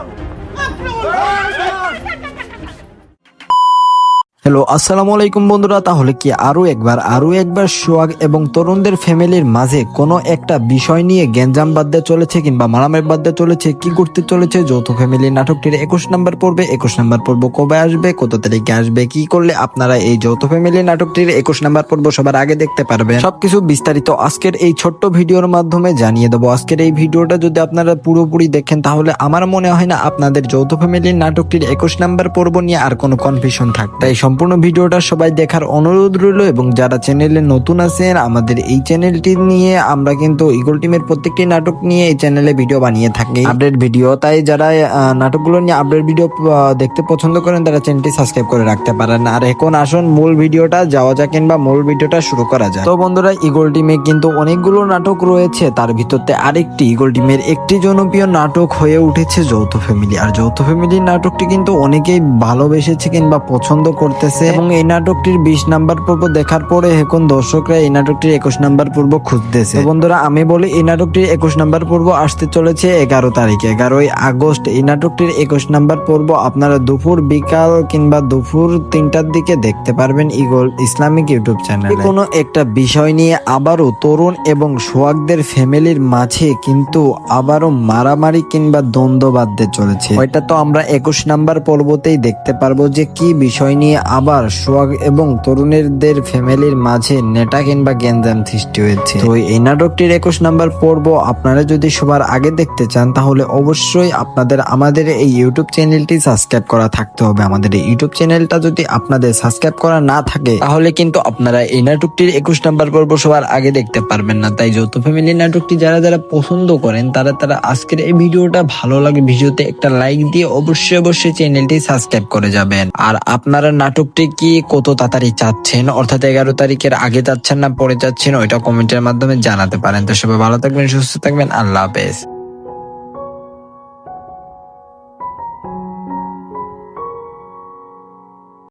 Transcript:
After all, hello আসসালামু আলাইকুম বন্ধুরা। তাহলে কি আরও একবার আরও একবার সোয়াগ এবং তরুণদের ফ্যামিলির মাঝে কোনো একটা বিষয় নিয়ে গ্যাঞ্জাম বাদতে চলেছে কিংবা মারামের বাদতে চলেছে, কি করতে চলেছে? যৌথ ফ্যামিলি নাটকটির একুশ নাম্বার পর্বে, একুশ নাম্বার পর্ব কবে আসবে? কত তারিখে আসবে? কি করলে আপনারা এই যৌথ ফ্যামিলি নাটকটির একুশ নাম্বার পর্ব সবার আগে দেখতে পারবেন? সবকিছু বিস্তারিত আজকের এই ছোট্ট ভিডিওর মাধ্যমে জানিয়ে দেবো। আজকের এই ভিডিওটা যদি আপনারা পুরোপুরি দেখেন, তাহলে আমার মনে হয় না আপনাদের যৌথ ফ্যামিলির নাটকটির একুশ নাম্বার পর্ব নিয়ে আর কোনো কনফিউশন থাকবে। সম্পূর্ণ ভিডিওটা সবাই দেখার অনুরোধ রইল এবং যারা চ্যানেলে নতুন আছেন, আমাদের এই চ্যানেলটি নিয়ে আমরা কিন্তু ইগল টিমের প্রত্যেকটি নাটক নিয়ে এই চ্যানেলে ভিডিও বানিয়ে থাকি। আপডেট ভিডিও, তাই যারা নাটকগুলো নিয়ে আপডেট ভিডিও দেখতে পছন্দ করেন, তারা চ্যানেলটি সাবস্ক্রাইব করে রাখতে পারেন। আর এখন আসুন মূল ভিডিওটা, যাওয়া যাক কিংবা মূল ভিডিওটা শুরু করা যায় তো বন্ধুরা ইগল টিমে কিন্তু অনেকগুলো নাটক রয়েছে। তার ভিতরতে আরেকটি ইগল টিমের একটি জনপ্রিয় নাটক হয়ে উঠেছে যৌথ ফ্যামিলি। আর যৌথ ফ্যামিলির নাটকটি কিন্তু অনেকেই ভালোবেসেছে কিংবা পছন্দ করতেছে এবং এই নাটকটির বিশ নাম্বার পর্ব দেখার পরে এখন দর্শকরা এই নাটকটির একুশ নাম্বার পর্ব খুঁজতেছে। বন্ধুরা আমি বলি এই নাটকটির একুশ নাম্বার পর্ব আসতে চলেছে এগারো তারিখে। এগারোই আগস্ট এই নাটকটির একুশ নাম্বার পর্ব আপনারা দুপুর বিকাল কিংবা দুপুর তিনটার দিকে দেখতে পারবেন ইগল ইসলামিক ইউটিউব চ্যানেলে। কোনো একটা বিষয় নিয়ে আবারও তরুণ এবং সোহাগদের ফ্যামিলির মাঝে কিন্তু আবারও মারামারি কিংবা দ্বন্দ্ব বাঁধতে চলেছে। ওইটা তো আমরা একুশ নাম্বার পর্বতেই দেখতে পারব যে কি বিষয় নিয়ে আবার সোহাগ এবং তরুণীদের ফ্যামিলির মাঝে নেটা কিংবা গ্যাঞ্জাম সৃষ্টি হয়েছে। তো এই নাটকটির একুশ নাম্বার পর্ব আপনারা যদি সবার আগে দেখতে চান, তাহলে অবশ্যই আপনাদের আমাদের এই ইউটিউব চ্যানেলটি সাবস্ক্রাইব করা থাকতে হবে। আমাদের এই ইউটিউব চ্যানেলটা যদি আপনাদের সাবস্ক্রাইব করা না থাকে, তাহলে কিন্তু আপনারা এই নাটকটির একুশ নাম্বার পর্ব সবার আগে দেখতে পারবেন না। তাই যৌথ ফ্যামিলি নাটকটি যারা যারা পছন্দ করেন, তারা তারা আজকের এই ভিডিওটা ভালো লাগে। ভিডিওতে একটা লাইক দিয়ে অবশ্যই অবশ্যই চ্যানেলটি সাবস্ক্রাইব করে যাবেন। আর আপনারা নাটকটি কি কত তাড়াতাড়ি চাচ্ছেন অর্থাৎ এগারো তারিখের আগে চাচ্ছেন না, পরে চাচ্ছেন ওইটা কমেন্টের মাধ্যমে জানাতে পারেন। তো সবাই ভালো থাকবেন, সুস্থ থাকবেন। আল্লাহ হাফেজ।